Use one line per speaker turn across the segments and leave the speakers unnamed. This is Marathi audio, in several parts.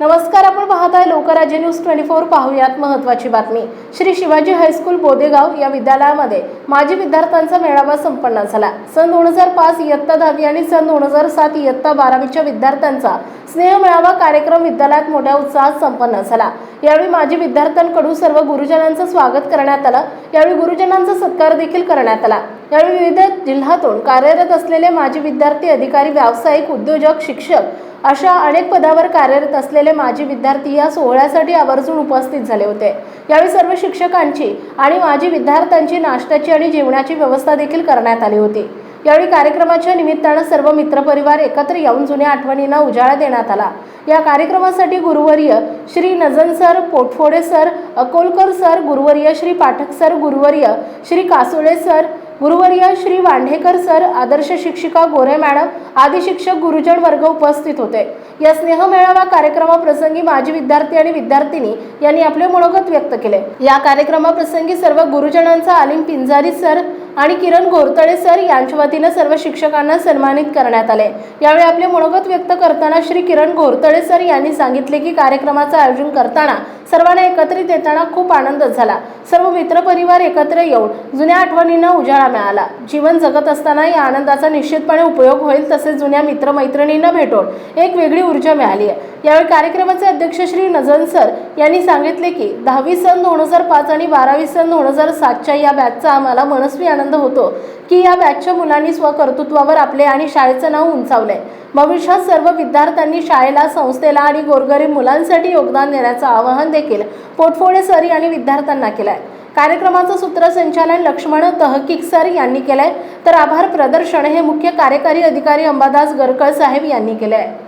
नमस्कार आपण पाहत आहे लोकराज्य न्यूज ट्वेंटी फोर पाहूयात महत्वाची बातमी. श्री शिवाजी हायस्कूल बोदेगाव या विद्यालयामध्ये माजी विद्यार्थ्यांचा मेळावा संपन्न झाला. सन दोन हजार पाच इयत्ता दहावी आणि सन दोन हजार सात इयत्ता बारावीच्या विद्यार्थ्यांचा स्नेह मेळावा कार्यक्रम विद्यालयात मोठ्या उत्साहात संपन्न झाला. यावेळी माजी विद्यार्थ्यांकडून सर्व गुरुजनांचं स्वागत करण्यात आलं. यावेळी गुरुजनांचा सत्कार देखील करण्यात आला. यावेळी विविध जिल्ह्यातून कार्यरत असलेले माजी विद्यार्थी अधिकारी व्यावसायिक उद्योजक शिक्षक अशा अनेक पदावर कार्यरत असलेले माजी विद्यार्थी या सोहळ्यासाठी आवर्जून उपस्थित झाले होते. यावेळी सर्व शिक्षकांची आणि माजी विद्यार्थ्यांची नाश्त्याची आणि जेवणाची व्यवस्था देखील करण्यात आली होती. यावेळी कार्यक्रमाच्या निमित्तानं सर्व मित्रपरिवार एकत्र येऊन जुन्या आठवणींना उजाळा देण्यात आला. या कार्यक्रमासाठी गुरुवर्य Shri Najan sir Potphode sir Akolkar sir गुरुवर्य Shri Pathak sir गुरुवर्य श्री कासोळे सर गुरुवर्य श्री वांढेकर सर आदर्श शिक्षिका गोरे मॅडम आदी शिक्षक गुरुजन वर्ग उपस्थित होते. या स्नेह मेळावा कार्यक्रमाप्रसंगी माजी विद्यार्थी आणि विद्यार्थिनी यांनी आपले मनोगत व्यक्त केले. या कार्यक्रमाप्रसंगी सर्व गुरुजनांचा आलिम पिंजारी सर आणि किरण घोरतळे सर यांच्या वतीनं सर्व शिक्षकांना सन्मानित करण्यात आले. यावेळी आपले मनोगत व्यक्त करताना श्री किरण घोरतळे सर यांनी सांगितले की कार्यक्रमाचं आयोजन करताना सर्वांना एकत्रित येताना खूप आनंद झाला. सर्व मित्रपरिवार एकत्र येऊन जुन्या आठवणींना उजाळा मिळाला. जीवन जगत असताना या आनंदाचा निश्चितपणे उपयोग होईल तसेच जुन्या मित्रमैत्रिणींना भेटून एक वेगळी ऊर्जा मिळाली आहे. यावेळी कार्यक्रमाचे अध्यक्ष श्री नजन सर यांनी सांगितले की दहावी सन दोन हजार पाच आणि बारावी सन दोन हजार सातच्या या बॅचचा आम्हाला मनस्वी आनंद होतो. की या बॅचच्या मुलांनी स्वकर्तृत्वावर आपले आणि शाळेचं नाव उंचावलंय. भविष्यात सर्व विद्यार्थ्यांनी शाळेला संस्थेला आणि गोरगरीब मुलांसाठी योगदान देण्याचं आवाहन देखील पोटफोडे सरी आणि विद्यार्थ्यांना केलंय. कार्यक्रमाचं सूत्रसंचालन लक्ष्मण तहकीक सर यांनी केलंय. तर आभार प्रदर्शन हे मुख्य कार्यकारी अधिकारी अंबादास गरकळ साहेब यांनी केलंय. आहे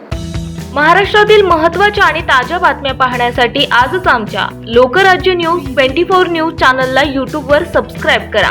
महाराष्ट्रातील महत्त्वाच्या आणि ताज्या बातम्या पाहण्यासाठी आजच आमच्या Lokrajya news twenty four news चॅनलला यूट्यूबवर सबस्क्राईब करा.